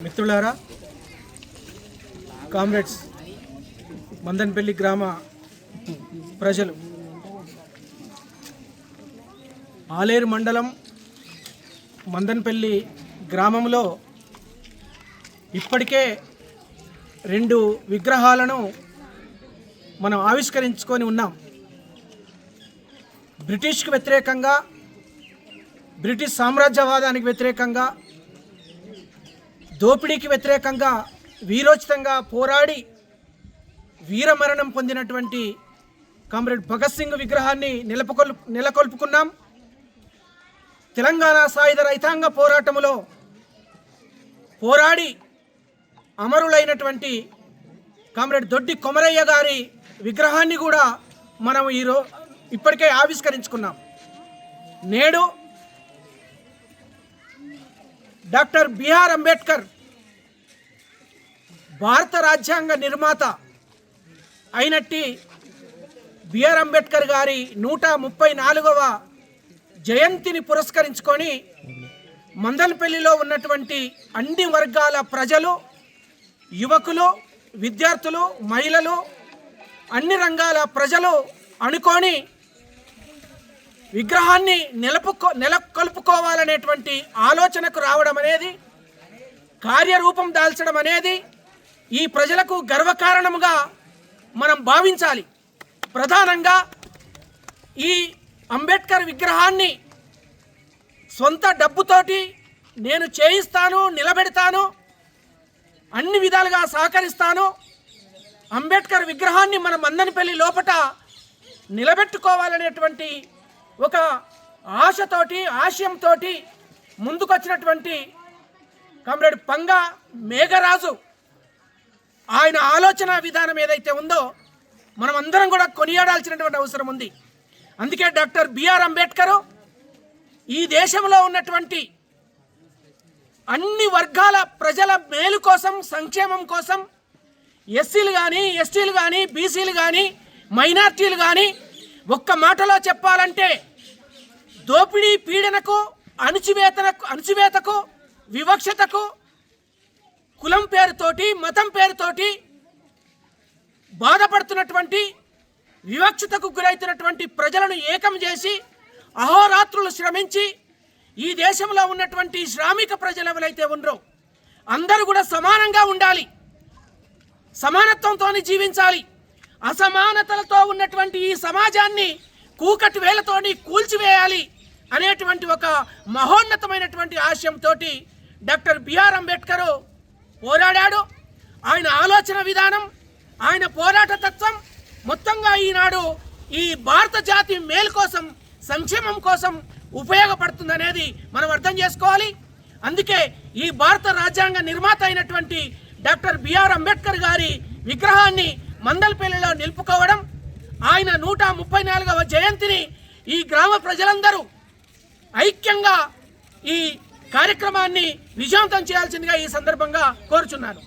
మిత్రులారా కామ్రేడ్స్ మందన్పల్లి గ్రామ ప్రజలు ఆలేరు మండలం మందన్పల్లి గ్రామంలో ఇప్పటికే రెండు విగ్రహాలను మనం ఆవిష్కరించుకొని ఉన్నాం. బ్రిటిష్కి వ్యతిరేకంగా బ్రిటిష్ సామ్రాజ్యవాదానికి వ్యతిరేకంగా దోపిడీకి వ్యతిరేకంగా వీరోచితంగా పోరాడి వీరమరణం పొందినటువంటి కామ్రేడ్ భగత్ సింగ్ విగ్రహాన్ని నిలపకొల్ నెలకొల్పుకున్నాం. తెలంగాణ సాయుధ రైతాంగ పోరాటములో పోరాడి అమరులైనటువంటి కామ్రేడ్ దొడ్డి కొమరయ్య గారి విగ్రహాన్ని కూడా మనం ఈరో ఇప్పటికే ఆవిష్కరించుకున్నాం. నేడు డాక్టర్ బిఆర్ అంబేద్కర్ భారత రాజ్యాంగ నిర్మాత అయినట్టి బిఆర్ అంబేద్కర్ గారి నూట ముప్పై నాలుగవ జయంతిని పురస్కరించుకొని మందల్పల్లిలో ఉన్నటువంటి అన్ని వర్గాల ప్రజలు యువకులు విద్యార్థులు మహిళలు అన్ని రంగాల ప్రజలు అనుకొని విగ్రహాన్ని నిలపుకో నెలకొల్పుకోవాలనేటువంటి ఆలోచనకు రావడం అనేది కార్యరూపం దాల్చడం అనేది ఈ ప్రజలకు గర్వకారణముగా మనం భావించాలి. ప్రధానంగా ఈ అంబేద్కర్ విగ్రహాన్ని సొంత డబ్బుతోటి నేను చేయిస్తాను నిలబెడతాను అన్ని విధాలుగా సహకరిస్తాను. అంబేద్కర్ విగ్రహాన్ని మనం అందనిపల్లి లోపట నిలబెట్టుకోవాలనేటువంటి ఒక ఆశతోటి ఆశయంతో ముందుకొచ్చినటువంటి కామ్రేడ్ పంగా మేఘరాజు ఆయన ఆలోచన విధానం ఏదైతే ఉందో మనం అందరం కూడా కొనియాడాల్సినటువంటి అవసరం ఉంది. అందుకే డాక్టర్ బిఆర్ అంబేద్కరు ఈ దేశంలో ఉన్నటువంటి అన్ని వర్గాల ప్రజల మేలు కోసం సంక్షేమం కోసం ఎస్సీలు కానీ ఎస్టీలు కానీ బీసీలు కానీ మైనార్టీలు కానీ ఒక్క మాటలో చెప్పాలంటే దోపిడీ పీడనకు అణచివేతనకు అణచివేతకు వివక్షతకు కులం పేరుతోటి మతం పేరుతోటి బాధపడుతున్నటువంటి వివక్షతకు గురవుతున్నటువంటి ప్రజలను ఏకం చేసి అహోరాత్రులు శ్రమించి ఈ దేశంలో ఉన్నటువంటి శ్రామిక ప్రజలు ఎవరైతే ఉన్నారో అందరూ కూడా సమానంగా ఉండాలి. సమానత్వంతో జీవించాలి. అసమానతలతో ఉన్నటువంటి ఈ సమాజాన్ని కూకటి వేలతోని కూల్చివేయాలి అనేటువంటి ఒక మహోన్నతమైనటువంటి ఆశయంతో డాక్టర్ బిఆర్ అంబేద్కర్ పోరాడాడు. ఆయన ఆలోచన విధానం ఆయన పోరాట తత్వం మొత్తంగా ఈనాడు ఈ భారత జాతి మేలు కోసం సంక్షేమం కోసం ఉపయోగపడుతుందనేది మనం అర్థం చేసుకోవాలి. అందుకే ఈ భారత రాజ్యాంగ నిర్మాత అయినటువంటి డాక్టర్ బిఆర్ అంబేద్కర్ గారి విగ్రహాన్ని మందల్పల్లిలో నిలుపుకోవడం ఆయన నూట ముప్పై నాలుగవ జయంతిని ఈ గ్రామ ప్రజలందరూ ఐక్యంగా ఈ కార్యక్రమాన్ని విజయవంతం చేయాల్సిందిగా ఈ సందర్భంగా కోరుచున్నాను.